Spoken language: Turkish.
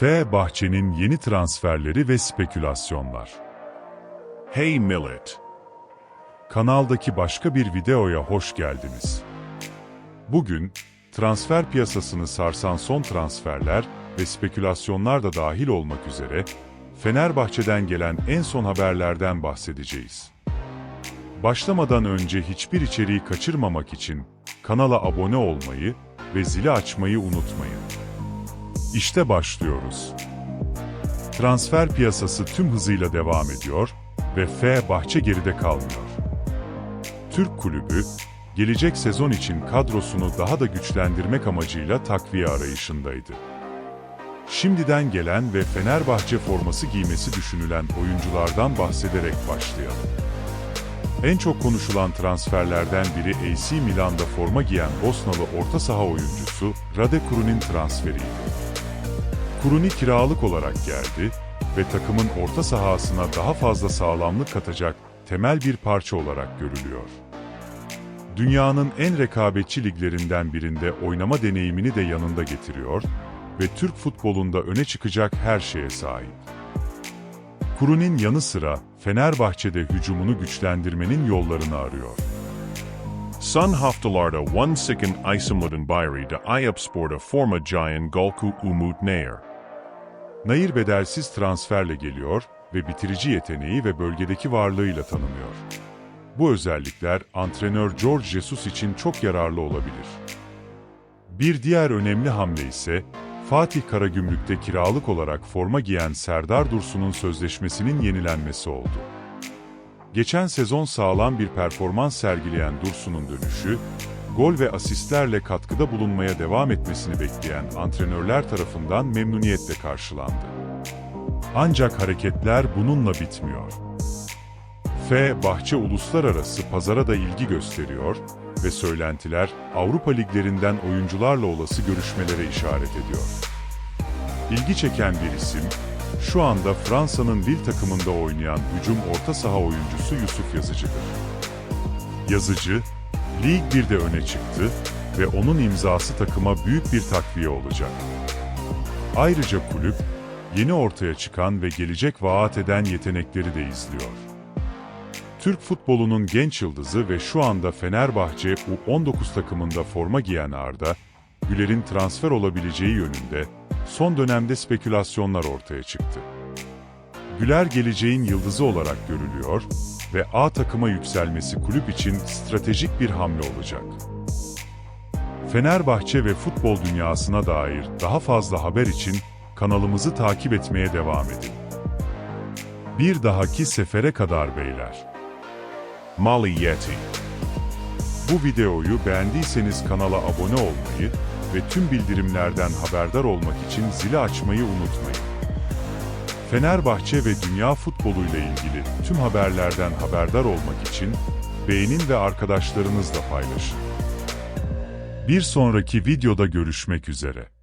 F. Bahçe'nin yeni transferleri ve spekülasyonlar. Hey Millet. Kanaldaki başka bir videoya hoş geldiniz. Bugün, transfer piyasasını sarsan son transferler ve spekülasyonlar da dahil olmak üzere, Fenerbahçe'den gelen en son haberlerden bahsedeceğiz. Başlamadan önce hiçbir içeriği kaçırmamak için kanala abone olmayı ve zili açmayı unutmayın. İşte başlıyoruz. Transfer piyasası tüm hızıyla devam ediyor ve F Bahçe geride kalmıyor. Türk kulübü, gelecek sezon için kadrosunu daha da güçlendirmek amacıyla takviye arayışındaydı. Şimdiden gelen ve Fenerbahçe forması giymesi düşünülen oyunculardan bahsederek başlayalım. En çok konuşulan transferlerden biri AC Milan'da forma giyen Bosnalı orta saha oyuncusu Rade Kurun'un transferiydi. Kuruni kiralık olarak geldi ve takımın orta sahasına daha fazla sağlamlık katacak temel bir parça olarak görülüyor. Dünyanın en rekabetçi liglerinden birinde oynama deneyimini de yanında getiriyor ve Türk futbolunda öne çıkacak her şeye sahip. Kurun'un yanı sıra Fenerbahçe'de hücumunu güçlendirmenin yollarını arıyor. Son haftalarda one second isimlerin bayri de Ayıpspor'da forma giyen Golku Umut Nair. Nair bedelsiz transferle geliyor ve bitirici yeteneği ve bölgedeki varlığıyla tanınıyor. Bu özellikler antrenör George Jesus için çok yararlı olabilir. Bir diğer önemli hamle ise Fatih Karagümrük'te kiralık olarak forma giyen Serdar Dursun'un sözleşmesinin yenilenmesi oldu. Geçen sezon sağlam bir performans sergileyen Dursun'un dönüşü, gol ve asistlerle katkıda bulunmaya devam etmesini bekleyen antrenörler tarafından memnuniyetle karşılandı. Ancak hareketler bununla bitmiyor. F. Bahçe uluslararası pazara da ilgi gösteriyor ve söylentiler Avrupa liglerinden oyuncularla olası görüşmelere işaret ediyor. İlgi çeken bir isim, şu anda Fransa'nın Lille takımında oynayan hücum orta saha oyuncusu Yusuf Yazıcı'dır. Yazıcı, Lig 1'de öne çıktı ve onun imzası takıma büyük bir takviye olacak. Ayrıca kulüp, yeni ortaya çıkan ve gelecek vaat eden yetenekleri de izliyor. Türk futbolunun genç yıldızı ve şu anda Fenerbahçe U19 takımında forma giyen Arda, Güler'in transfer olabileceği yönünde son dönemde spekülasyonlar ortaya çıktı. Güler geleceğin yıldızı olarak görülüyor ve A takıma yükselmesi kulüp için stratejik bir hamle olacak. Fenerbahçe ve futbol dünyasına dair daha fazla haber için kanalımızı takip etmeye devam edin. Bir dahaki sefere kadar beyler. Mali Yeti. Bu videoyu beğendiyseniz kanala abone olmayı ve tüm bildirimlerden haberdar olmak için zili açmayı unutmayın. Fenerbahçe ve dünya futboluyla ilgili tüm haberlerden haberdar olmak için beğenin ve arkadaşlarınızla paylaşın. Bir sonraki videoda görüşmek üzere.